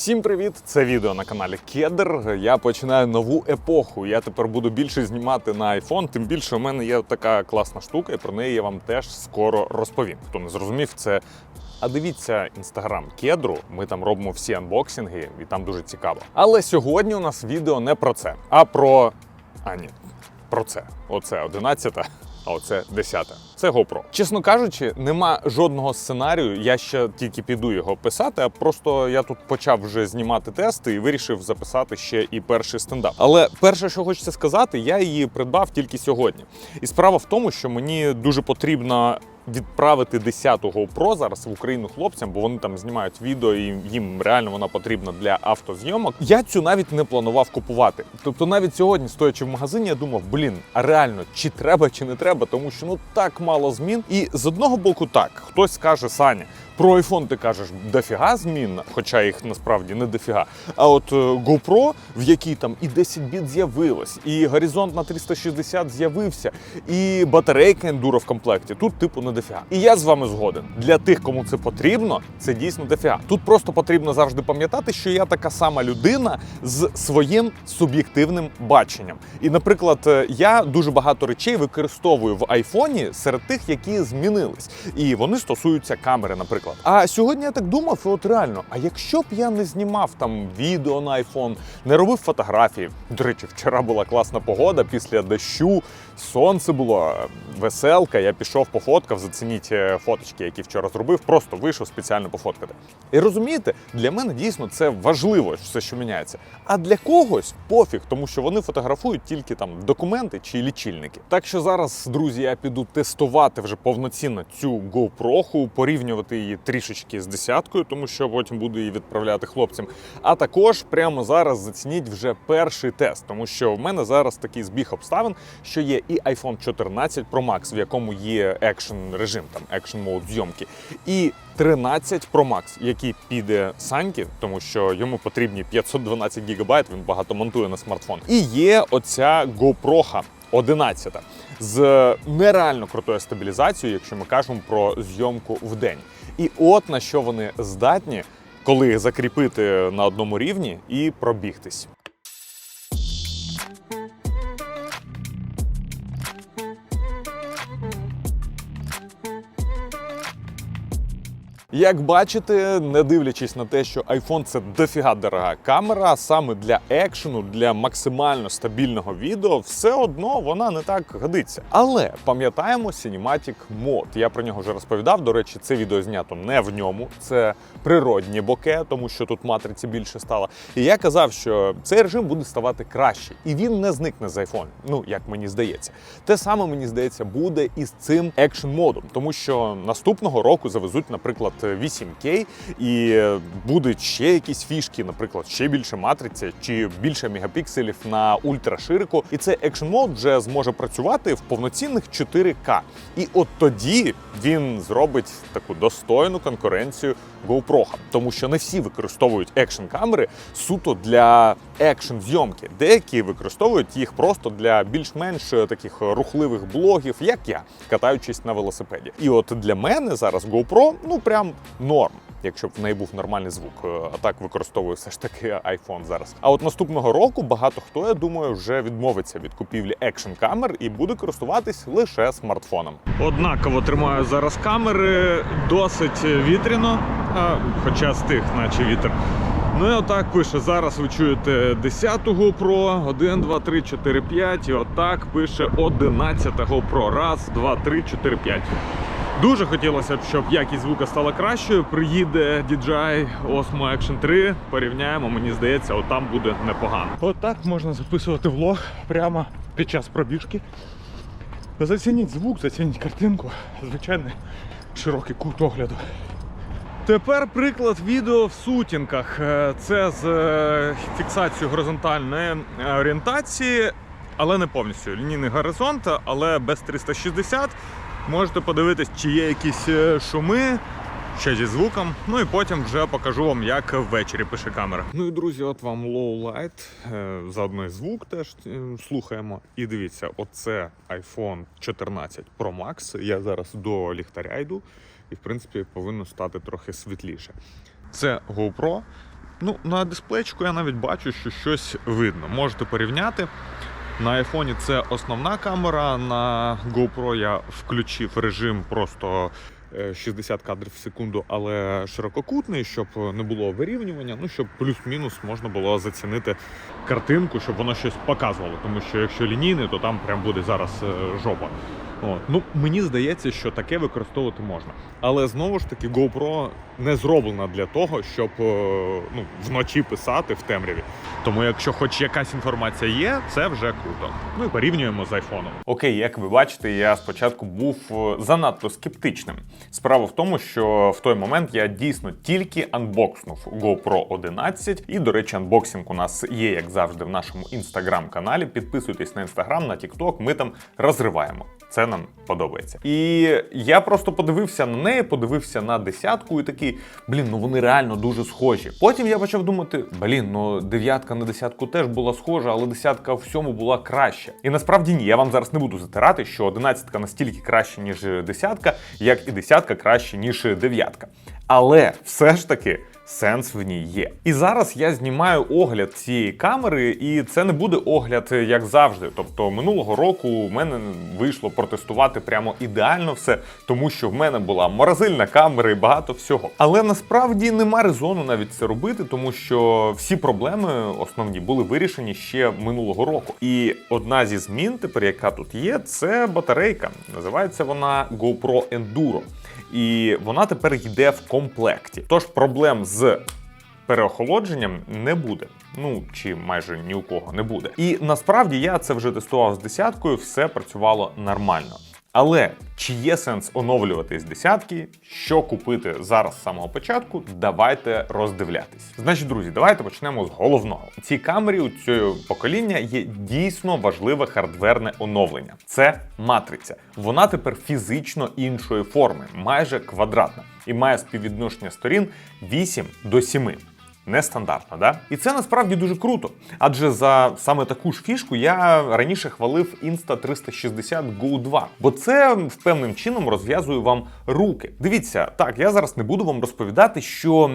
Всім привіт! Це відео на каналі Кедр. Я починаю нову епоху. Я тепер буду більше знімати на iPhone. Тим більше у мене є така класна штука, і про неї я вам теж скоро розповім. Хто не зрозумів, це. А дивіться інстаграм кедру. Ми там робимо всі анбоксинги, і там дуже цікаво. Але сьогодні у нас відео не про це, а про. А ні, про це. Оце 11 а оце 10. Це GoPro. Чесно кажучи, нема жодного сценарію. Я ще тільки піду його писати. А просто я тут почав вже знімати тести і вирішив записати ще і перший стендап. Але перше, що хочеться сказати, я її придбав тільки сьогодні. І справа в тому, що мені дуже потрібно. Відправити 10-го ПРО зараз в Україну хлопцям, бо вони там знімають відео, і їм реально вона потрібна для автозйомок. Я цю навіть не планував купувати. Тобто, навіть сьогодні, стоячи в магазині, я думав, блін, а реально чи треба, чи не треба, тому що ну так мало змін. І з одного боку, так хтось скаже Саня. Про iPhone ти кажеш дофіга змін, хоча їх насправді не дофіга. А от е, GoPro, в якій там і 10 біт з'явилось, і горизонт на 360 з'явився, і батарейка ендуро в комплекті. Тут типу не дофіга. І я з вами згоден. Для тих, кому це потрібно, це дійсно дофіга. Тут просто потрібно завжди пам'ятати, що я така сама людина з своїм суб'єктивним баченням. І, наприклад, е, я дуже багато речей використовую в айфоні серед тих, які змінились. І вони стосуються камери, наприклад. А сьогодні я так думав, і от реально, а якщо б я не знімав там відео на iPhone, не робив фотографії. До речі, вчора була класна погода після дощу, сонце було, веселка. Я пішов пофоткав, зацініть е, фоточки, які вчора зробив, просто вийшов спеціально пофоткати. І розумієте, для мене дійсно це важливо, все, що міняється. А для когось пофіг, тому що вони фотографують тільки там документи чи лічильники. Так що зараз, друзі, я піду тестувати вже повноцінно цю GoPro, порівнювати її трішечки з десяткою, тому що потім буду її відправляти хлопцям. А також прямо зараз зацініть вже перший тест, тому що в мене зараз такий збіг обставин, що є і iPhone 14 Pro Max, в якому є екшн режим, там екшн мод зйомки, і 13 Pro Max, який піде Саньки, тому що йому потрібні 512 гігабайт, він багато монтує на смартфон. І є оця GoPro 11 з нереально крутою стабілізацією, якщо ми кажемо про зйомку в день. І от на що вони здатні, коли закріпити на одному рівні і пробігтись. Як бачите, не дивлячись на те, що iPhone це дофіга дорога камера, саме для екшену, для максимально стабільного відео, все одно вона не так годиться. Але пам'ятаємо Cinematic Mode. Я про нього вже розповідав. До речі, це відео знято не в ньому, це природні боке, тому що тут матриці більше стало. І я казав, що цей режим буде ставати краще, і він не зникне з iPhone, Ну як мені здається, те саме мені здається буде і з цим екшн модом, тому що наступного року завезуть, наприклад. 8К і будуть ще якісь фішки, наприклад, ще більше матриці чи більше мегапікселів на ультраширику. І цей екшн мод вже зможе працювати в повноцінних 4К. І от тоді він зробить таку достойну конкуренцію GoPro, тому що не всі використовують екшн камери суто для екшн зйомки. Деякі використовують їх просто для більш-менш таких рухливих блогів, як я, катаючись на велосипеді. І от для мене зараз GoPro, ну прям норм. Якщо б в неї був нормальний звук, а так використовую все ж таки iPhone зараз. А от наступного року багато хто, я думаю, вже відмовиться від купівлі екшн камер і буде користуватись лише смартфоном. Однаково тримаю зараз камери, досить вітряно, хоча стих, наче вітер. Ну і отак пише. Зараз ви чуєте 10-ту GoPro, 1, 2, 3, 4, 5. І отак пише 11-та GoPro. Раз, два, три, чотири, п'ять. Дуже хотілося б, щоб якість звука стала кращою. Приїде DJI Osmo Action 3. Порівняємо, мені здається, отам буде непогано. Отак можна записувати влог прямо під час пробіжки. Зацініть звук, зацініть картинку. Звичайний широкий кут огляду. Тепер приклад відео в сутінках. Е, Це з е, фіксацією горизонтальної е, орієнтації, але не повністю. Лінійний горизонт, але без 360. Можете подивитись, чи є якісь шуми, ще зі звуком. Ну і потім вже покажу вам, як ввечері пише камера. Ну і друзі, от вам low light. Заодно і звук теж слухаємо. І дивіться, оце iPhone 14 Pro Max. Я зараз до ліхтаря йду і, в принципі, повинно стати трохи світліше. Це GoPro. Ну, на дисплейчику я навіть бачу, що щось видно. Можете порівняти. На айфоні це основна камера, на GoPro я включив режим просто е, 60 кадрів в секунду, але ширококутний, щоб не було вирівнювання, ну щоб плюс-мінус можна було зацінити картинку, щоб воно щось показувало. Тому що якщо лінійний, то там прям буде зараз е, жопа. От. Ну, мені здається, що таке використовувати можна. Але знову ж таки, GoPro не зроблена для того, щоб е, ну, вночі писати в темряві. Тому, якщо хоч якась інформація є, це вже круто. Ну і порівнюємо з айфоном. Окей, як ви бачите, я спочатку був е, занадто скептичним. Справа в тому, що в той момент я дійсно тільки анбокснув GoPro 11. І, до речі, анбоксинг у нас є, як завжди, в нашому інстаграм-каналі. Підписуйтесь на інстаграм, на тікток. Ми там розриваємо. Це нам подобається. І я просто подивився на неї, подивився на десятку і такий, блін, ну вони реально дуже схожі. Потім я почав думати, блін, ну дев'ятка на десятку теж була схожа, але десятка в всьому була краще. І насправді ні, я вам зараз не буду затирати, що одинадцятка настільки краще, ніж десятка, як і десятка краще, ніж дев'ятка. Але все ж таки. Сенс в ній є. І зараз я знімаю огляд цієї камери, і це не буде огляд е, як завжди. Тобто минулого року в мене вийшло протестувати прямо ідеально все, тому що в мене була морозильна камера і багато всього. Але насправді нема резону навіть це робити, тому що всі проблеми основні були вирішені ще минулого року. І одна зі змін, тепер яка тут є, це батарейка. Називається вона GoPro Enduro. І вона тепер йде в комплекті. Тож проблем з переохолодженням не буде. Ну чи майже ні у кого не буде. І насправді я це вже тестував з десяткою, все працювало нормально. Але чи є сенс оновлювати з десятки? Що купити зараз з самого початку? Давайте роздивлятись. Значить, друзі, давайте почнемо з головного. У цій камері у цього покоління є дійсно важливе хардверне оновлення. Це матриця. Вона тепер фізично іншої форми, майже квадратна, і має співвідношення сторін 8 до 7. Нестандартно, да? І це насправді дуже круто. Адже за саме таку ж фішку я раніше хвалив Insta360 Go 2, бо це певним чином розв'язує вам руки. Дивіться, так, я зараз не буду вам розповідати, що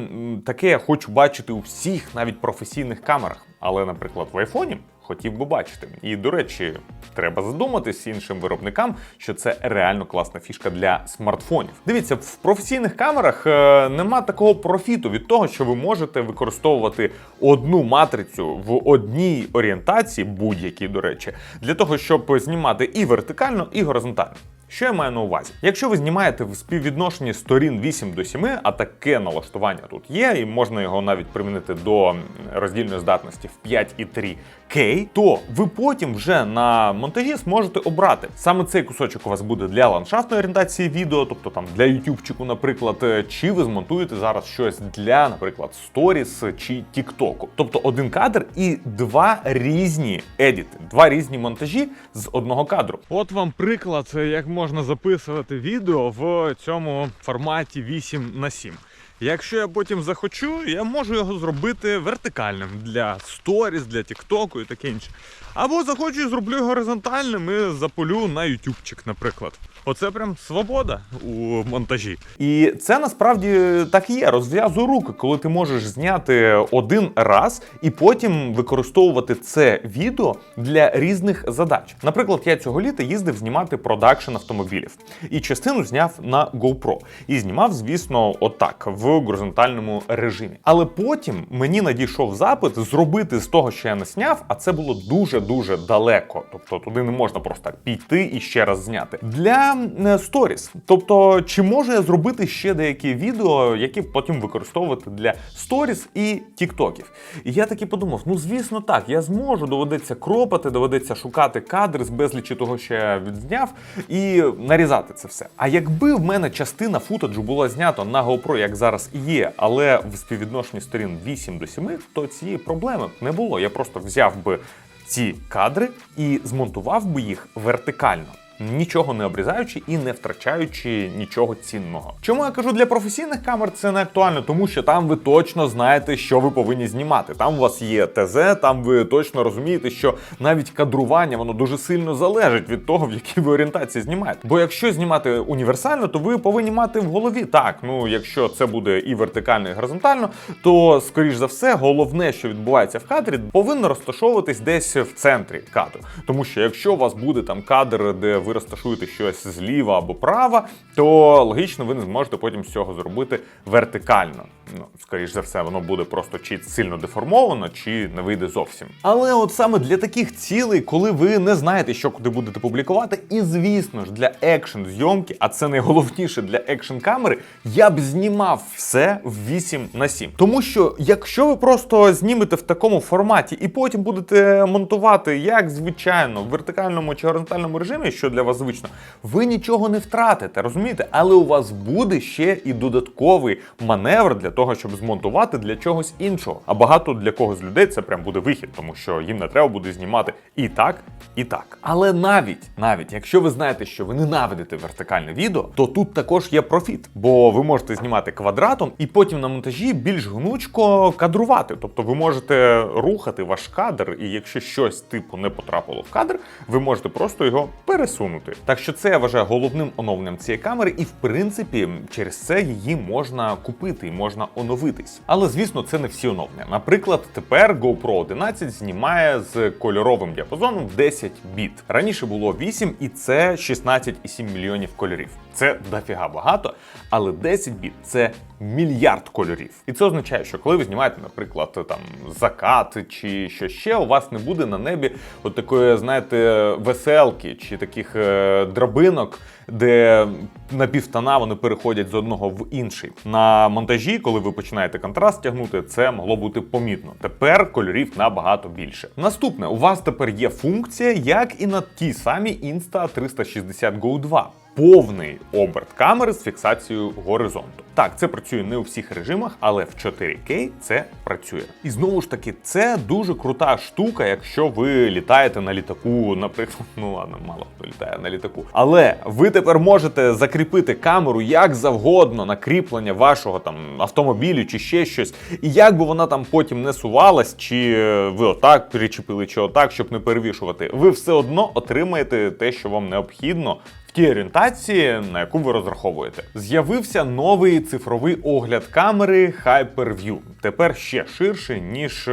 таке я хочу бачити у всіх навіть професійних камерах. Але, наприклад, в айфоні хотів би бачити. І до речі, треба задуматись іншим виробникам, що це реально класна фішка для смартфонів. Дивіться, в професійних камерах е, нема такого профіту від того, що ви можете використовувати одну матрицю в одній орієнтації, будь-якій, до речі, для того, щоб знімати і вертикально, і горизонтально. Що я маю на увазі? Якщо ви знімаєте в співвідношенні сторін 8 до 7, а таке налаштування тут є, і можна його навіть примінити до роздільної здатності в 5,3 K, то ви потім вже на монтажі зможете обрати. Саме цей кусочок у вас буде для ландшафтної орієнтації відео, тобто там для ютубчику, наприклад, е, чи ви змонтуєте зараз щось для, наприклад, сторіс чи тіктоку. Тобто один кадр і два різні едіти, два різні монтажі з одного кадру. От вам приклад, як можна записувати відео в цьому форматі 8 на 7. Якщо я потім захочу, я можу його зробити вертикальним для сторіс, для тіктоку і таке інше. Або захочу і зроблю горизонтальним і запулю на ютубчик, наприклад. Оце прям свобода у монтажі. І це насправді так і є. Розв'язує руки, коли ти можеш зняти один раз і потім використовувати це відео для різних задач. Наприклад, я цього літа їздив знімати продакшн автомобілів і частину зняв на GoPro. І знімав, звісно, отак в горизонтальному режимі. Але потім мені надійшов запит зробити з того, що я не сняв, а це було дуже дуже далеко. Тобто туди не можна просто піти і ще раз зняти. Для е, сторіс. Тобто, чи можу я зробити ще деякі відео, які потім використовувати для сторіс і тіктоків? І я таки подумав: ну звісно, так, я зможу, доведеться кропати, доведеться шукати кадри з безлічі того, що я відзняв, і нарізати це все. А якби в мене частина футаджу була знята на GoPro, як зараз і є, але в співвідношенні сторін 8 до 7, то цієї проблеми не було. Я просто взяв би ці кадри і змонтував би їх вертикально. Нічого не обрізаючи і не втрачаючи нічого цінного. Чому я кажу для професійних камер це не актуально, тому що там ви точно знаєте, що ви повинні знімати. Там у вас є ТЗ, там ви точно розумієте, що навіть кадрування воно дуже сильно залежить від того, в якій ви орієнтації знімаєте. Бо якщо знімати універсально, то ви повинні мати в голові так. Ну якщо це буде і вертикально, і горизонтально, то скоріш за все, головне, що відбувається в кадрі, повинно розташовуватись десь в центрі кадру. Тому що якщо у вас буде там кадр, де ви розташуєте щось зліва або права, то логічно ви не зможете потім цього зробити вертикально. Ну, скоріш за все, воно буде просто чи сильно деформовано, чи не вийде зовсім. Але от саме для таких цілей, коли ви не знаєте, що куди будете публікувати, і звісно ж для екшн зйомки, а це найголовніше для екшн камери, я б знімав все в 8 на 7. Тому що якщо ви просто знімете в такому форматі і потім будете монтувати, як звичайно, в вертикальному чи горизонтальному режимі, що для вас звично, ви нічого не втратите, розумієте? Але у вас буде ще і додатковий маневр для того, щоб змонтувати для чогось іншого. А багато для когось людей це прям буде вихід, тому що їм не треба буде знімати і так, і так. Але навіть навіть якщо ви знаєте, що ви ненавидите вертикальне відео, то тут також є профіт, бо ви можете знімати квадратом і потім на монтажі більш гнучко кадрувати. Тобто ви можете рухати ваш кадр, і якщо щось типу не потрапило в кадр, ви можете просто його пересунути. Так що це я вважаю головним оновленням цієї камери, і в принципі через це її можна купити і можна оновитись. Але звісно, це не всі оновлення. Наприклад, тепер GoPro 11 знімає з кольоровим діапазоном 10 біт. Раніше було 8 і це 16,7 мільйонів кольорів. Це дофіга багато, але 10 біт це мільярд кольорів. І це означає, що коли ви знімаєте, наприклад, там закат чи що ще, у вас не буде на небі от такої, знаєте, веселки чи таких е, драбинок, де на півтона вони переходять з одного в інший. На монтажі, коли ви починаєте контраст тягнути, це могло бути помітно. Тепер кольорів набагато більше. Наступне, у вас тепер є функція, як і на тій самій Insta 360 Go 2 повний оберт камери з фіксацією горизонту. Так, це працює не у всіх режимах, але в 4К це працює. І знову ж таки, це дуже крута штука, якщо ви літаєте на літаку, наприклад, ну ладно, мало хто літає на літаку. Але ви тепер можете закріпити камеру як завгодно на кріплення вашого там автомобілю чи ще щось. І як би вона там потім не сувалась, чи ви отак причепили, чи отак, щоб не перевішувати, ви все одно отримаєте те, що вам необхідно тій орієнтації, на яку ви розраховуєте. З'явився новий цифровий огляд камери HyperView. Тепер ще ширше, ніж е,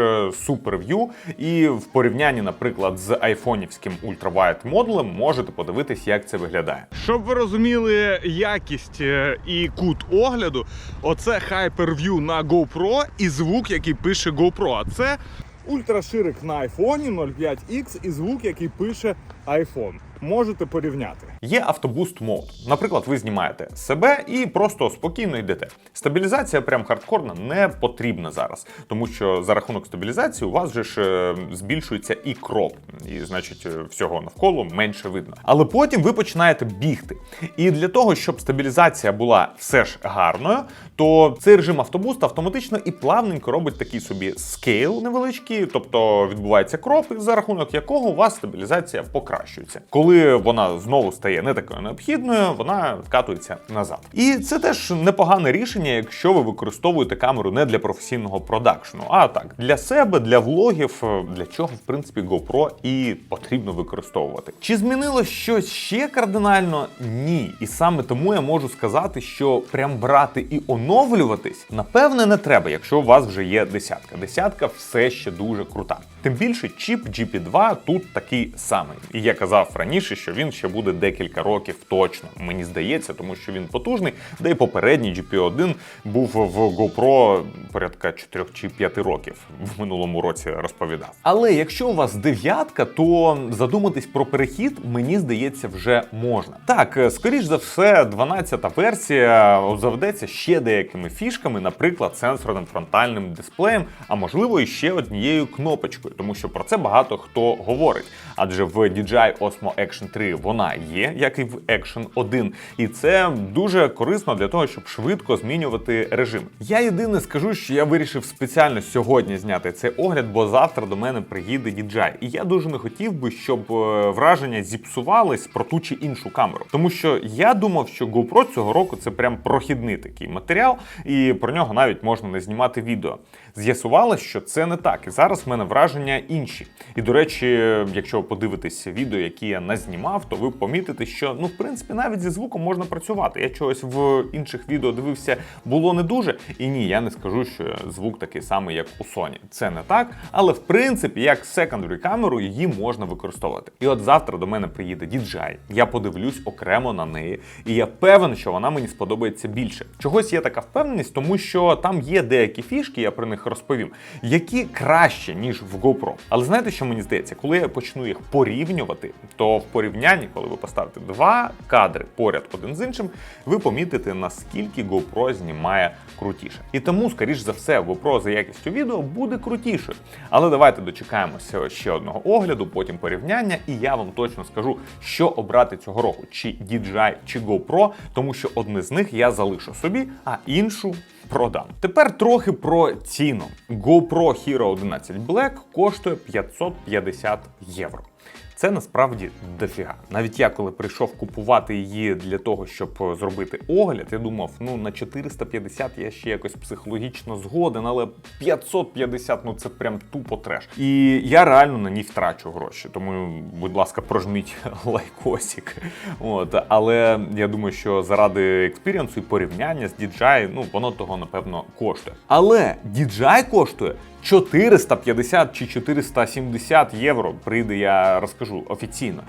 SuperView. І в порівнянні, наприклад, з айфонівським ультравайт модулем можете подивитись, як це виглядає. Щоб ви розуміли якість е, і кут огляду, оце Hyper-View на GoPro і звук, який пише GoPro. А це ультраширик на айфоні 05X і звук, який пише iPhone. Можете порівняти. Є автобуст мод. Наприклад, ви знімаєте себе і просто спокійно йдете. Стабілізація прям хардкорна не потрібна зараз, тому що за рахунок стабілізації у вас же ж е, збільшується і кроп, і значить е, всього навколо менше видно. Але потім ви починаєте бігти. І для того, щоб стабілізація була все ж гарною, то цей режим автобуст автоматично і плавненько робить такий собі скейл невеличкий, тобто відбувається кроп, за рахунок якого у вас стабілізація покращується. Коли вона знову стає не такою необхідною, вона відкатується назад. І це теж непогане рішення, якщо ви використовуєте камеру не для професійного продакшну, а так для себе, для влогів, для чого в принципі GoPro і потрібно використовувати. Чи змінилось щось ще кардинально? Ні. І саме тому я можу сказати, що прям брати і оновлюватись, напевне, не треба, якщо у вас вже є десятка. Десятка все ще дуже крута. Тим більше чіп GP2 тут такий самий. І я казав раніше, що він ще буде декілька років точно. Мені здається, тому що він потужний, де й попередній GP1 був в GoPro порядка 4 чи 5 років в минулому році розповідав. Але якщо у вас дев'ятка, то задуматись про перехід, мені здається, вже можна. Так, е, скоріш за все, 12-та версія заведеться ще деякими фішками, наприклад, сенсорним фронтальним дисплеєм, а можливо і ще однією кнопочкою. Крутішою, тому що про це багато хто говорить. Адже в DJI Osmo Action 3 вона є, як і в Action 1, і це дуже корисно для того, щоб швидко змінювати режим. Я єдине скажу, що я вирішив спеціально сьогодні зняти цей огляд, бо завтра до мене приїде DJI. І я дуже не хотів би, щоб е, враження зіпсувались про ту чи іншу камеру. Тому що я думав, що GoPro цього року це прям прохідний такий матеріал, і про нього навіть можна не знімати відео. З'ясувалось, що це не так, і зараз в мене враження інші. І до речі, якщо ви подивитесь відео, які я назнімав, то ви помітите, що ну в принципі навіть зі звуком можна працювати. Я чогось в інших відео дивився, було не дуже. І ні, я не скажу, що звук такий самий, як у Sony. Це не так, але в принципі, як secondary камеру, її можна використовувати. І от завтра до мене приїде DJI, Я подивлюсь окремо на неї, і я певен, що вона мені сподобається більше. Чогось є така впевненість, тому що там є деякі фішки, я про них розповім, які краще ніж в GoPro. Але знаєте, що мені здається, коли я почну їх порівнювати, то в порівнянні, коли ви поставите два кадри поряд один з іншим, ви помітите наскільки GoPro знімає крутіше. І тому, скоріш за все, GoPro за якістю відео буде крутішою. Але давайте дочекаємося ще одного огляду, потім порівняння, і я вам точно скажу, що обрати цього року: чи DJI, чи GoPro, тому що одне з них я залишу собі, а іншу продам. Тепер трохи про ціну. GoPro Hero 11 Black коштує 550 євро. Це насправді дофіга. Навіть я, коли прийшов купувати її для того, щоб зробити огляд, я думав, ну на 450 я ще якось психологічно згоден, але 550 ну це прям тупо треш. І я реально на ній втрачу гроші. Тому, будь ласка, прожміть лайкосик. От, але я думаю, що заради експіріансу і порівняння з DJI, ну воно того напевно коштує. Але DJI коштує 450 чи 470 євро. Прийде, я розкажу офіційно.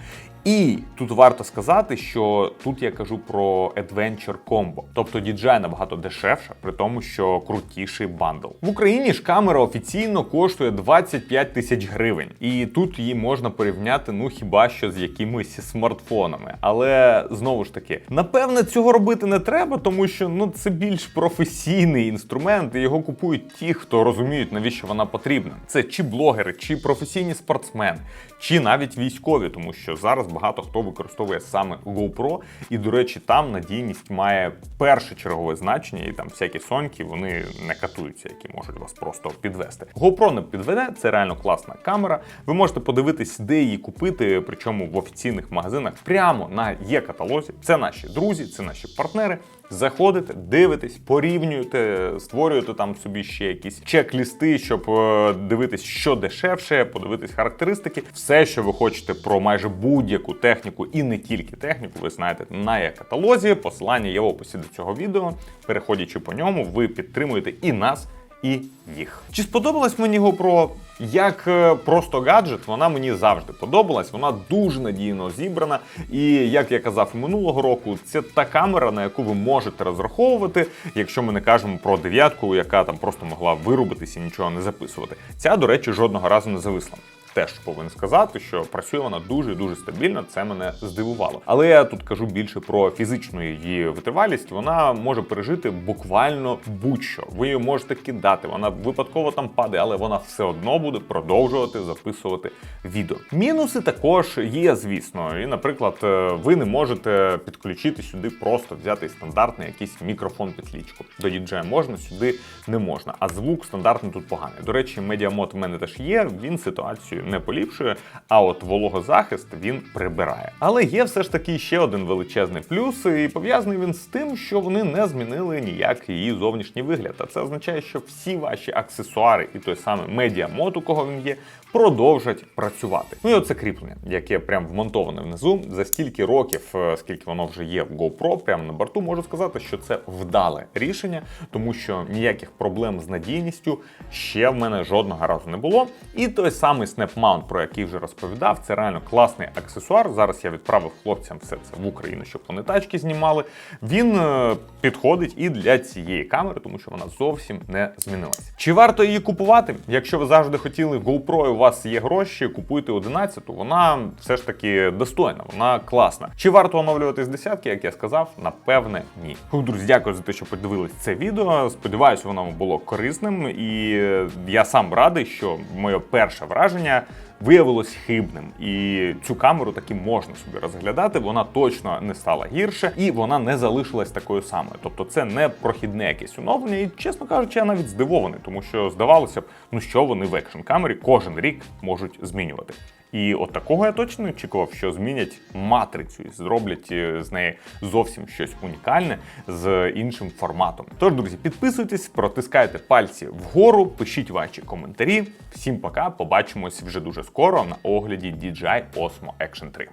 І тут варто сказати, що тут я кажу про Adventure Combo. Тобто DJI набагато дешевша, при тому, що крутіший бандл. В Україні ж камера офіційно коштує 25 тисяч гривень. І тут її можна порівняти, ну хіба що з якимись смартфонами. Але знову ж таки, напевне, цього робити не треба, тому що ну це більш професійний інструмент, і його купують ті, хто розуміють, навіщо вона потрібна. Це чи блогери, чи професійні спортсмени, чи навіть військові, тому що зараз багато хто використовує саме GoPro, і до речі, там надійність має перше чергове значення, і там всякі соньки вони не катуються, які можуть вас просто підвести. GoPro не підведе, це реально класна камера. Ви можете подивитись, де її купити, причому в офіційних магазинах прямо на є каталозі. Це наші друзі, це наші партнери. Заходите, дивитесь, порівнюєте, створюєте там собі ще якісь чек-лісти, щоб е, дивитись, що дешевше, подивитись характеристики. Все, що ви хочете про майже будь-яку техніку і не тільки техніку, ви знаєте на є-каталозі. Посилання є в описі до цього відео. Переходячи по ньому, ви підтримуєте і нас. І їх. Чи сподобалась мені GoPro? Як е, просто гаджет, вона мені завжди подобалась. Вона дуже надійно зібрана. І як я казав минулого року, це та камера, на яку ви можете розраховувати, якщо ми не кажемо про дев'ятку, яка там просто могла вирубитися і нічого не записувати. Ця, до речі, жодного разу не зависла. Теж повинен сказати, що працює вона дуже дуже стабільно. Це мене здивувало. Але я тут кажу більше про фізичну її витривалість. Вона може пережити буквально будь-що. Ви її можете кидати, вона випадково там падає, але вона все одно буде продовжувати записувати відео. Мінуси також є, звісно. І, наприклад, е, ви не можете підключити сюди, просто взяти стандартний якийсь мікрофон підлічку. До DJI можна, сюди не можна. А звук стандартний тут поганий. До речі, медіамод в мене теж є. Він ситуацію не поліпшує, а от вологозахист він прибирає. Але є все ж таки ще один величезний плюс, і пов'язаний він з тим, що вони не змінили ніяк її зовнішній вигляд. А це означає, що всі ваші аксесуари і той самий медіамод, у кого він є, продовжать працювати. Ну і оце кріплення, яке прям вмонтоване внизу. За стільки років, е, скільки воно вже є в GoPro, прямо на борту, можу сказати, що це вдале рішення, тому що ніяких проблем з надійністю ще в мене жодного разу не було. І той самий Snap F-Mount, про який вже розповідав. Це реально класний аксесуар. Зараз я відправив хлопцям все це в Україну, щоб вони тачки знімали. Він е, підходить і для цієї камери, тому що вона зовсім не змінилася. Чи варто її купувати? Якщо ви завжди хотіли GoPro, вас є гроші, купуйте 11, вона все ж таки достойна, вона класна. Чи варто оновлювати з десятки, як я сказав? Напевне, ні. Друзі, дякую за те, що подивились це відео. Сподіваюсь, воно було корисним, і я сам радий, що моє перше враження. Виявилось хибним, і цю камеру таки можна собі розглядати. Вона точно не стала гірше, і вона не залишилась такою самою. Тобто, це не прохідне якесь оновлення. І чесно кажучи, я навіть здивований, тому що здавалося б, ну що вони в екшн камері кожен рік можуть змінювати. І от такого я точно очікував, що змінять матрицю і зроблять е, з неї зовсім щось унікальне з іншим форматом. Тож, друзі, підписуйтесь, протискайте пальці вгору, пишіть ваші коментарі. Всім пока, побачимось вже дуже скоро на огляді DJI Osmo Action 3.